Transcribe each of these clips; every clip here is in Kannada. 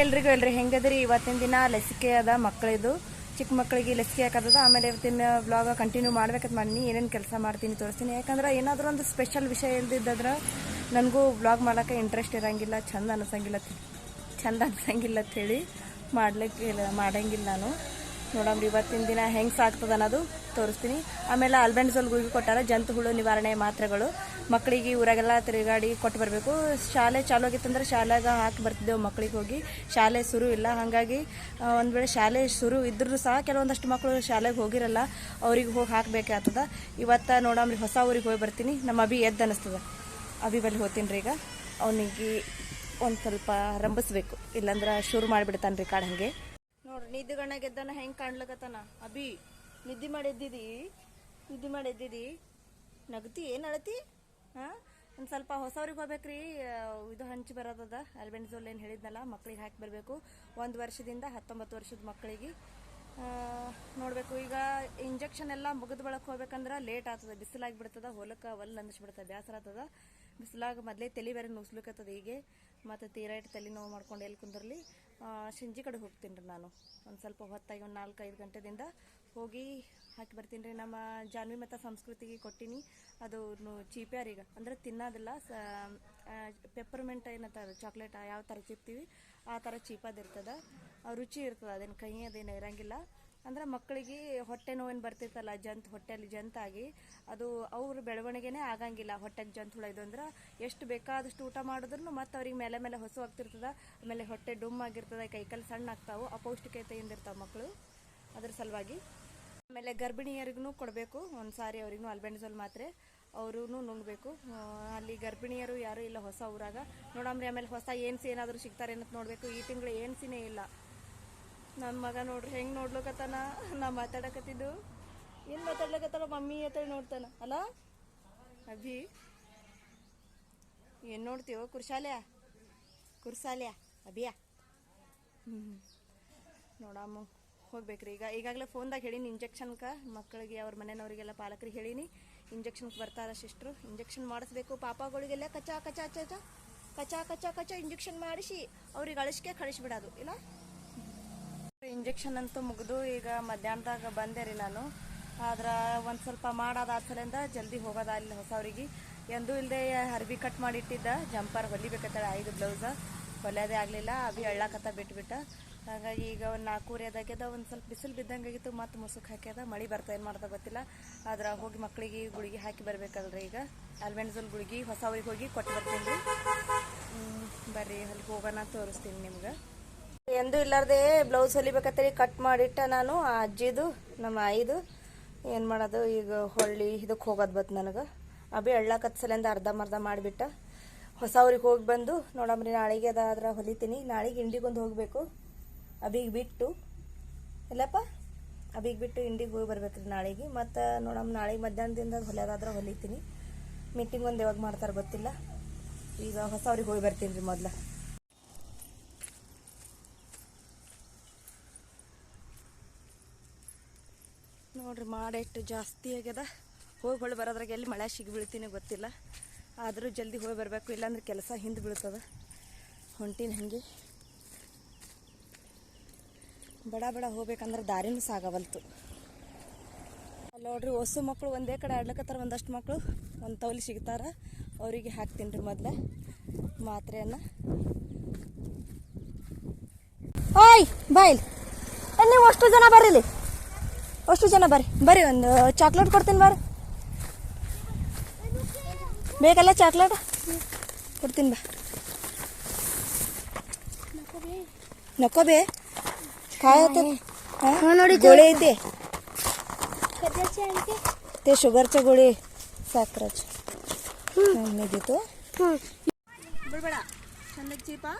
ಎಲ್ರಿಗೂ ಹೇಳ್ರಿ ಹೆಂಗದ್ರಿ? ಇವತ್ತಿನ ದಿನ ಲಸಿಕೆ ಅದ ಮಕ್ಕಳಿದು, ಚಿಕ್ಕ ಮಕ್ಕಳಿಗೆ ಲಸಿಕೆ ಹಾಕದ ಆಮೇಲೆ ಇವತ್ತಿನ ಬ್ಲಾಗ್ ಕಂಟಿನ್ಯೂ ಮಾಡ್ಬೇಕಂತ ಮಾಡೀನಿ. ಏನೇನು ಕೆಲಸ ಮಾಡ್ತೀನಿ ತೋರಿಸ್ತೀನಿ. ಯಾಕಂದ್ರೆ ಏನಾದರೂ ಒಂದು ಸ್ಪೆಷಲ್ ವಿಷಯ ಇಲ್ದಿದ್ದದ್ರ ನನಗೂ ಬ್ಲಾಗ್ ಮಾಡೋಕೆ ಇಂಟ್ರೆಸ್ಟ್ ಇರೋಂಗಿಲ್ಲ, ಚಂದ ಅನ್ಸಂಗಿಲ್ಲ ಚಂದ ಅಂತ ಹೇಳಿ ಮಾಡ್ಲಿಕ್ಕೆ ಮಾಡಂಗಿಲ್ಲ ನಾನು. ನೋಡಮ್ರಿ, ಇವತ್ತಿನ ದಿನ ಹೆಂಗೆ ಸಾಕ್ತದ ಅನ್ನೋದು ತೋರಿಸ್ತೀನಿ. ಆಮೇಲೆ ಅಲ್ಬೆಂಡ್ಸಲ್ ಗುಳಿಗೆ ಕೊಟ್ಟಾರ ಜಂತು ಹುಳು ನಿವಾರಣೆ ಮಾತ್ರೆಗಳು. ಮಕ್ಕಳಿಗೆ ಊರಾಗೆಲ್ಲ ತಿರುಗಾಡಿ ಕೊಟ್ಟು ಬರಬೇಕು. ಶಾಲೆ ಚಾಲು ಆಗಿತ್ತಂದ್ರೆ ಶಾಲೆಗೆ ಹಾಕಿ ಬರ್ತಿದ್ದೆವು ಮಕ್ಕಳಿಗೆ ಹೋಗಿ. ಶಾಲೆ ಶುರು ಇಲ್ಲ. ಹಾಗಾಗಿ ಒಂದು ವೇಳೆ ಶಾಲೆ ಶುರು ಇದ್ರೂ ಸಹ ಕೆಲವೊಂದಷ್ಟು ಮಕ್ಕಳು ಶಾಲೆಗೆ ಹೋಗಿರಲ್ಲ. ಅವ್ರಿಗೆ ಹೋಗಿ ಹಾಕಬೇಕಾಗ್ತದ ಇವತ್ತು ನೋಡಮ್ರಿ, ಹೊಸ ಊರಿಗೆ ಹೋಗಿ ಬರ್ತೀನಿ. ನಮ್ಮ ಅಭಿ ಎದ್ದು ಅನ್ನಿಸ್ತದ. ಅಭಿ ಬಳಿ ಹೋಗ್ತೀನಿ ರೀ ಈಗ. ಅವನಿಗೆ ಒಂದು ಸ್ವಲ್ಪ ರಂಬಿಸ್ಬೇಕು ಇಲ್ಲಾಂದ್ರೆ ಶುರು ಮಾಡಿಬಿಡ್ತಾನೆ ರೀ ಕಾಡ ಹಂಗೆ. ನೋಡ್ರಿ ನಿದ್ದೆ ಗಣ್ಣ ಗೆದ್ದನ ಹೆಂಗೆ ಕಾಣ್ಲಕತ್ತಾನ? ಅಭಿ, ನಿದ್ದೆ ಮಾಡಿ ಎದ್ದಿದಿ ನಿದ್ದೆ ಮಾಡಿ ಎದ್ದಿದಿ ನಗತಿ, ಏನು ಅಳತಿ? ಹಾಂ? ಒಂದು ಸ್ವಲ್ಪ ಹೊಸವ್ರಿಗೆ ಹೋಗ್ಬೇಕ್ರಿ. ಇದು ಹಂಚಿ ಬರೋದದ ಅಲ್ಬೆಂಡ್ಸೋಲ್ ಏನು ಹೇಳಿದ್ನಲ್ಲ, ಮಕ್ಳಿಗೆ ಹಾಕಿ ಬರಬೇಕು. ಒಂದು ವರ್ಷದಿಂದ ಹತ್ತೊಂಬತ್ತು ವರ್ಷದ ಮಕ್ಕಳಿಗೆ ನೋಡಬೇಕು. ಈಗ ಇಂಜೆಕ್ಷನ್ ಎಲ್ಲ ಮುಗಿದ ಬಳಕ ಹೋಗ್ಬೇಕಂದ್ರೆ ಲೇಟ್ ಆಗ್ತದೆ ಬಿಸಿಲಾಗಿ ಬಿಡ್ತದ ಹೊಲಕ್ಕೆ ಒಲ್ ಅಂದಿಸ್ಬಿಡ್ತದೆ ಬೇಸರ ಆಗ್ತದ. ಬಿಸಿಲಾಗ ಮೊದಲೇ ತಲೆ ಬೇರೆ ನುಸ್ಲಿಕ್ಕತ್ತದ ಹೀಗೆ. ಮತ್ತು ತೀರೈಟ್ ತಲೆ ನೋವು ಮಾಡ್ಕೊಂಡು ಎಲ್ಲಿ ಕುಂದ್ರಲ್ಲಿ ಶಿಂಜಿ ಕಡೆ ಹೋಗ್ತೀನಿ ರೀ ನಾನು. ಒಂದು ಸ್ವಲ್ಪ ಹೊತ್ತಾಗಿ ಒಂದು ನಾಲ್ಕೈದು ಗಂಟೆದಿಂದ ಹೋಗಿ ಹಾಕಿ ಬರ್ತೀನಿ ರೀ. ನಮ್ಮ ಜಾನ್ವಿ ಮತ್ತು ಸಂಸ್ಕೃತಿಗೆ ಕೊಟ್ಟಿನಿ. ಅದು ಚೀಪ್ಯಾರ ಈಗ. ಅಂದ್ರೆ ತಿನ್ನೋದಿಲ್ಲ ಪೆಪ್ಪರ್ಮೆಂಟ್ ಏನಂತಾರೆ ಚಾಕ್ಲೇಟ್ ಯಾವ ಥರ ಚಿಪ್ತೀವಿ, ಆ ಥರ ಚೀಪದಿರ್ತದೆ ರುಚಿ ಇರ್ತದೆ, ಅದೇನು ಕಹಿ, ಅದೇನು ಇರಂಗಿಲ್ಲ. ಅಂದ್ರೆ ಮಕ್ಕಳಿಗೆ ಹೊಟ್ಟೆ ನೋವೇನು ಬರ್ತಿರ್ತಲ್ಲ, ಜಂತ್ ಹೊಟ್ಟೆಯಲ್ಲಿ ಜಂತಾಗಿ ಅದು ಅವ್ರ ಬೆಳವಣಿಗೆನೇ ಆಗಂಗಿಲ್ಲ. ಹೊಟ್ಟೆಗೆ ಜಂತ್ ಹುಳ ಇದು ಅಂದ್ರೆ ಎಷ್ಟು ಬೇಕಾದಷ್ಟು ಊಟ ಮಾಡಿದ್ರು ಮತ್ತೆ ಅವ್ರಿಗೆ ಮೇಲೆ ಮೇಲೆ ಹೊಸ ಆಗ್ತಿರ್ತದ, ಆಮೇಲೆ ಹೊಟ್ಟೆ ಡುಮ್ ಆಗಿರ್ತದೆ, ಕೈಕಾಲು ಸಣ್ಣ ಆಗ್ತಾವೆ ಅಪೌಷ್ಟಿಕತೆಯಿಂದ ಇರ್ತಾವೆ ಮಕ್ಕಳು ಅದ್ರ ಸಲುವಾಗಿ ಆಮೇಲೆ ಗರ್ಭಿಣಿಯರಿಗೂ ಕೊಡಬೇಕು. ಒಂದು ಸಾರಿ ಅವ್ರಿಗೂ ಅಲ್ಬೆಂಡಜೋಲ್ ಮಾತ್ರೆ ಅವರು ನುಂಗಬೇಕು. ಅಲ್ಲಿ ಗರ್ಭಿಣಿಯರು ಯಾರು ಇಲ್ಲ ಹೊಸ ಊರಾಗ. ನೋಡಮ್ರಿ ಆಮೇಲೆ ಹೊಸ ಏನ್ಸಿ ಏನಾದರೂ ಸಿಗ್ತಾರೆ ಅಂತ ನೋಡಬೇಕು. ಈ ತಿಂಗಳು ಏನ್ಸಿನೇ ಇಲ್ಲ. ನನ್ನ ಮಗ ನೋಡ್ರಿ, ಹೆಂಗೆ ನೋಡ್ಲಕತ್ತಾನ? ನಾ ಮಾತಾಡಕತ್ತಿದ್ದು. ಏನು ಮಾತಾಡ್ಲಕತ್ತಾನ ಮಮ್ಮಿ ಅಂತೇಳಿ ನೋಡ್ತಾನ. ಅಲ್ಲ? ಅಭಿ, ಏನು ನೋಡ್ತೀವೋ ಕುರ್ಶಾಲ್ಯ ಕುರ್ಸಾಲ್ಯ? ಅಭಿಯಾ? ಹ್ಞೂ ನೋಡಮ್ಮ. ಹೋಗ್ಬೇಕ್ರಿ. ಈಗ ಈಗಾಗಲೇ ಫೋನ್ದಾಗ ಹೇಳೀನಿ ಇಂಜೆಕ್ಷನ್ಗೆ ಮಕ್ಕಳಿಗೆ ಅವ್ರ ಮನೆಯವರಿಗೆಲ್ಲ ಪಾಲಕರಿಗೆ ಹೇಳೀನಿ. ಇಂಜೆಕ್ಷನ್ಗೆ ಬರ್ತಾರ ಸಿಸ್ಟ್ರು ಇಂಜೆಕ್ಷನ್ ಮಾಡಿಸ್ಬೇಕು. ಪಾಪಗಳಿಗೆಲ್ಲ ಕಚ್ಚಾ ಕಚಾ ಚಚ ಕಚ್ಚಾ ಕಚಾ ಕಚಾ ಇಂಜೆಕ್ಷನ್ ಮಾಡಿಸಿ ಅವ್ರಿಗೆ ಅಳಿಸ್ಕೆ ಕಳಿಸ್ಬಿಡೋದು ಇಲ್ಲ? ಇಂಜೆಕ್ಷನ್ ಅಂತೂ ಮುಗಿದು ಈಗ ಮಧ್ಯಾಹ್ನದಾಗ ಬಂದೆ ರೀ ನಾನು. ಆದ್ರೆ ಒಂದು ಸ್ವಲ್ಪ ಮಾಡೋದಾದ್ಸಲಿಂದ ಜಲ್ದಿ ಹೋಗೋದ ಅಲ್ಲಿ ಹೊಸವ್ರಿಗೆ. ಎಂದೂ ಇಲ್ಲದೆ ಅರ್ಬಿ ಕಟ್ ಮಾಡಿಟ್ಟಿದ್ದ. ಜಂಪರ್ ಹೊಲಿಬೇಕತ್ತಾಳೆ ಐದು ಬ್ಲೌಸ ಹೊಲಿಯೋದೇ ಆಗಲಿಲ್ಲ. ಅಭಿ ಹಳ್ಳಕತ್ತ ಬಿಟ್ಬಿಟ್ಟ. ಹಾಗಾಗಿ ಈಗ ಒಂದು ನಾಲ್ಕೂವರೆ ಅದಾಗ್ಯದ, ಒಂದು ಸ್ವಲ್ಪ ಬಿಸಿಲು ಬಿದ್ದಂಗಾಗಿತ್ತು, ಮತ್ತೆ ಮುಸುಕ್ ಹಾಕ್ಯದ, ಮಳೆ ಬರ್ತಾ ಏನು ಮಾಡ್ತಾ ಗೊತ್ತಿಲ್ಲ. ಆದ್ರೆ ಹೋಗಿ ಮಕ್ಕಳಿಗೆ ಗುಳಿಗೆ ಹಾಕಿ ಬರಬೇಕಲ್ರಿ ಈಗ. ಅಲ್ಬೆಂಡ್ಸಲ್ ಗುಳಿಗೆ ಊರಿಗೆ ಹೋಗಿ ಕೊಟ್ಟು ಬರ್ತೀನಿ ರೀ. ಬರ್ರಿ ಅಲ್ಲಿ ಹೋಗೋಣ ತೋರಿಸ್ತೀನಿ ನಿಮ್ಗೆ. ಎಂದೂ ಇಲ್ಲಾರ್ದೆ ಬ್ಲೌಸ್ ಹೊಲಿಬೇಕಂತೇಳಿ ಕಟ್ ಮಾಡಿಟ್ಟ ನಾನು, ಆ ಅಜ್ಜಿದು, ನಮ್ಮ ಆಯಿದು. ಏನು ಮಾಡೋದು ಈಗ ಹೊಳ್ಳಿ ಇದಕ್ಕೆ ಹೋಗೋದು ಬತ್ತು ನನಗೆ. ಅಭಿ ಎಳ್ಳಕತ್ಸಲಿಂದ ಅರ್ಧಂಬರ್ಧ ಮಾಡಿಬಿಟ್ಟ. ಹೊಸ ಊರಿಗೆ ಹೋಗಿ ಬಂದು, ನೋಡಮ್ರಿ ನಾಳೆಗೆ ಅದಾದ್ರೆ ಹೊಲಿತೀನಿ. ನಾಳೆಗೆ ಇಂಡಿಗೊಂದು ಹೋಗಬೇಕು. ಅಭಿಗೆ ಬಿಟ್ಟು ಇಲ್ಲಪ್ಪ ಅಬಿಗೆ ಬಿಟ್ಟು ಇಂಡಿಗೆ ಹೋಗಿ ಬರ್ಬೇಕ್ರಿ ನಾಳೆಗೆ. ಮತ್ತು ನೋಡಮ್ಮ ನಾಳೆ ಮಧ್ಯಾಹ್ನದಿಂದ ಹೊಲಿಯೋದಾದ್ರೆ ಹೊಲಿತೀನಿ. ಮೀಟಿಂಗ್ ಒಂದು ಯಾವಾಗ ಮಾಡ್ತಾರೆ ಗೊತ್ತಿಲ್ಲ. ಈಗ ಹೊಸ ಅವ್ರಿಗೆ ಹೋಗಿ ಬರ್ತೀನಿ ರೀ ಮೊದಲ. ನೋಡ್ರಿ ಮಾಡಿಟ್ಟು ಜಾಸ್ತಿ ಆಗ್ಯದ. ಹೋಗಿ ಹೊಳಿ ಬರೋದ್ರಾಗ ಎಲ್ಲಿ ಮಳೆ ಸಿಗಿ ಬೀಳ್ತೀನಿ ಗೊತ್ತಿಲ್ಲ. ಆದರೂ ಜಲ್ದಿ ಹೋಗಿ ಬರಬೇಕು. ಇಲ್ಲಾಂದ್ರೆ ಕೆಲಸ ಹಿಂದೆ ಬೀಳ್ತದೆ. ಹೊಂಟಿನ ಹಾಗೆ. ಬಡ ಬಡ ಹೋಗ್ಬೇಕಂದ್ರೆ ದಾರಿನೂ ಸಾಗವಲ್ತು. ಅಲ್ಲಿ ನೋಡ್ರಿ, ಹೊಸ ಮಕ್ಕಳು ಒಂದೇ ಕಡೆ ಆಡ್ಲಕತ್ತಾರ, ಒಂದಷ್ಟು ಮಕ್ಕಳು ಒಂದು ತೌಲಿ ಸಿಗ್ತಾರ. ಅವರಿಗೆ ಹಾಕ್ತೀನಿ ರೀ ಮೊದಲೇ ಮಾತ್ರೆಯನ್ನು. ಓಯ್ ಬೈಲ್ ನೀವು ಅಷ್ಟು ಜನ ಬರ್ರಿಲ್ಲಿ ಅಷ್ಟು ಜನ ಬರ್ರಿ. ಬರ್ರಿ, ಒಂದು ಚಾಕ್ಲೇಟ್ ಕೊಡ್ತೀನಿ ಬರ್ರಿ ಬೇಕಲ್ಲ ಚಾಕ್ಲೇಟ್? ಕೊಡ್ತೀನಿ ಬಾ. ನಕೋಬೇ ಕಾಯತ್ತೆ ನೋಡಿ ಗೋಳಿ ಐತಿ ते शुगरच्या गोळी साखराची मी देतो ಬಿಡ್ಬೇಡ ಚಂದ ಚೀಪಾ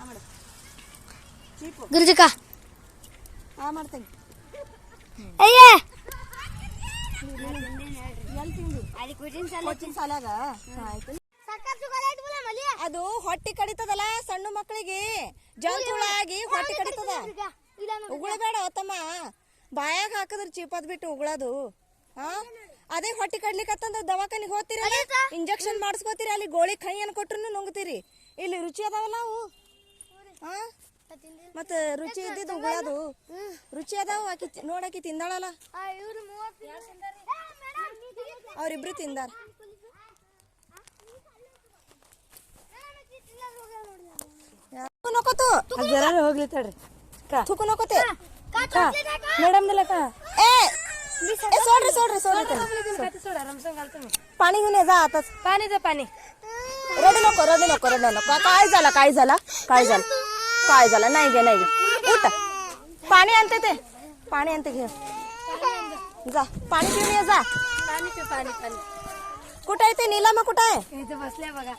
ಮಾಡು ಚೀಪು ಗಿರ್ಜಕ ಆ ಮಾಡ್ತೇನೆ ಅಯ್ಯ ಎಲ್ಲಿ ತಿಂದು ಕೊಚ್ಚಿನ ಸಾಲಾಗ ಆಯ್ತು ಅದು ಹೊಟ್ಟಿ ಕಡಿತದಲ್ಲ ಸಣ್ಣ ಮಕ್ಕಳಿಗೆ. ಜಂತುಳ ಆಗಿ ಹೊಟ್ಟಿ ಕಡಿತದ. ಉಗುಳಬೇಡ ತಮ್ಮ ಬಾಯಾಗ ಹಾಕದ್ರ ಚೀಪದ್ ಬಿಟ್ಟು ಉಗುಳದು. ಹಾ? ಅದೇ ಹೊಟ್ಟಿ ಕಡ್ಲಿಕತ್ತಂದ್ರ ದವಾಖಾನಿಗೆ ಹೋಗ್ತೀರಿ ಇಂಜೆಕ್ಷನ್ ಮಾಡಿಸ್ಕೋತೀರಿ ಅಲ್ಲಿ ಗೋಳಿ ಕೈ ಏನ್ ಕೊಟ್ರು ನುಂಗ್ತೀರಿ. ಇಲ್ಲಿ ರುಚಿ ಅದಾವಲ್ಲ ಅವು? ಹಾ? ಮತ್ತೆ ರುಚಿ ಇದ್ದಿದ್ದು ಉಗುಳದು. ರುಚಿ ಅದಾವ ಆಕಿ ನೋಡಾಕಿ ತಿಂದಾಳಲ್ಲ. ಅವ್ರಿಬ್ರು ತಿಂದಾರ. नको तू जरा ಹೋಗ್ಲಿ ತಡ್ರಿ. ಕಾ. ತುಕು नको ते ಕಾ. मॅडम दिला का ए ए सोड रे सोड रे सोड रे पाणी घेऊन जा आता पाणी दे पाणी रडू नको रडू नको रडू नको काय झालं काय झालं काय झालं काय झालं नाही घे नाही घे उठ पाणी आणते ते पाणी आणते घे जा पाणी पिऊन ये जा पाणी पिऊ पाणी पाणी कुठं आहे ते नीलामा कुठं आहे बसल्या बघा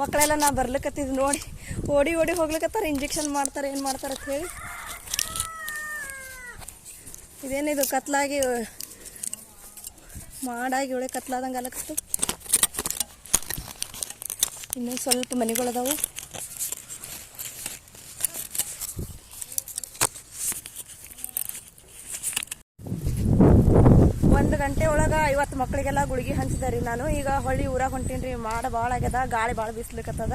ಮಕ್ಕಳೆಲ್ಲ ನಾ ಬರ್ಲಿಕತ್ತಿದ್ ನೋಡಿ. ಓಡಿ ಓಡಿ ಹೋಗ್ಲಿಕತ್ತಾರ, ಇಂಜೆಕ್ಷನ್ ಮಾಡ್ತಾರೆ, ಏನು ಮಾಡ್ತಾರೆ ಅಂತ ಹೇಳಿ. ಇದೇನಿದು ಕತ್ಲಾಗಿ ಮಾಡಾಗಿ ಒಳ್ಳೆ ಕತ್ಲಾದಂಗೆ ಅಲಕ್ಸ್ತು ಇನ್ನೂ ಸ್ವಲ್ಪ ಮನೆಗಳದಾವು ಒಂದು ಗಂಟೆ ಒಳಗೆ ಐವತ್ತು ಮಕ್ಕಳಿಗೆಲ್ಲ ಗುಳಿಗೆ ರೀ ನಾನು. ಈಗ ಹೊಳ್ಳಿ ಊರಾಗ ಹೊಂಟೀನಿ ಮಾಡ ಭಾಳ ಆಗ್ಯದ, ಗಾಳಿ ಭಾಳ ಬೀಸ್ಲಿಕ್ಕತ್ತದ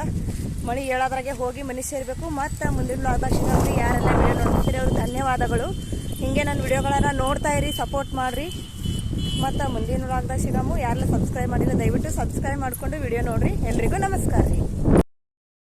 ಮಳಿ ಹೇಳೋದ್ರಾಗೆ ಹೋಗಿ ಮನೆ ಸೇರಬೇಕು. ಮತ್ತು ಮುಂದಿನ ಸಿಗೋದ್ರಿ ಯಾರೆಲ್ಲ ವಿಡಿಯೋ ನೋಡ್ತೀರಿ ಅವ್ರಿಗೆ ಧನ್ಯವಾದಗಳು. ಹಿಂಗೆ ನನ್ನ ವಿಡಿಯೋಗಳನ್ನ ನೋಡ್ತಾ ಇರಿ ಸಪೋರ್ಟ್ ಮಾಡಿರಿ. ಮತ್ತು ಮುಂದಿನ ಲಾಗ್ದಾಗ ಸಿಗಮು. ಯಾರೆಲ್ಲ ಸಬ್ಸ್ಕ್ರೈಬ್ ಮಾಡಿಲ್ಲ, ದಯವಿಟ್ಟು ಸಬ್ಸ್ಕ್ರೈಬ್ ಮಾಡಿಕೊಂಡು ವಿಡಿಯೋ ನೋಡ್ರಿ. ಎಲ್ರಿಗೂ ನಮಸ್ಕಾರ ರೀ.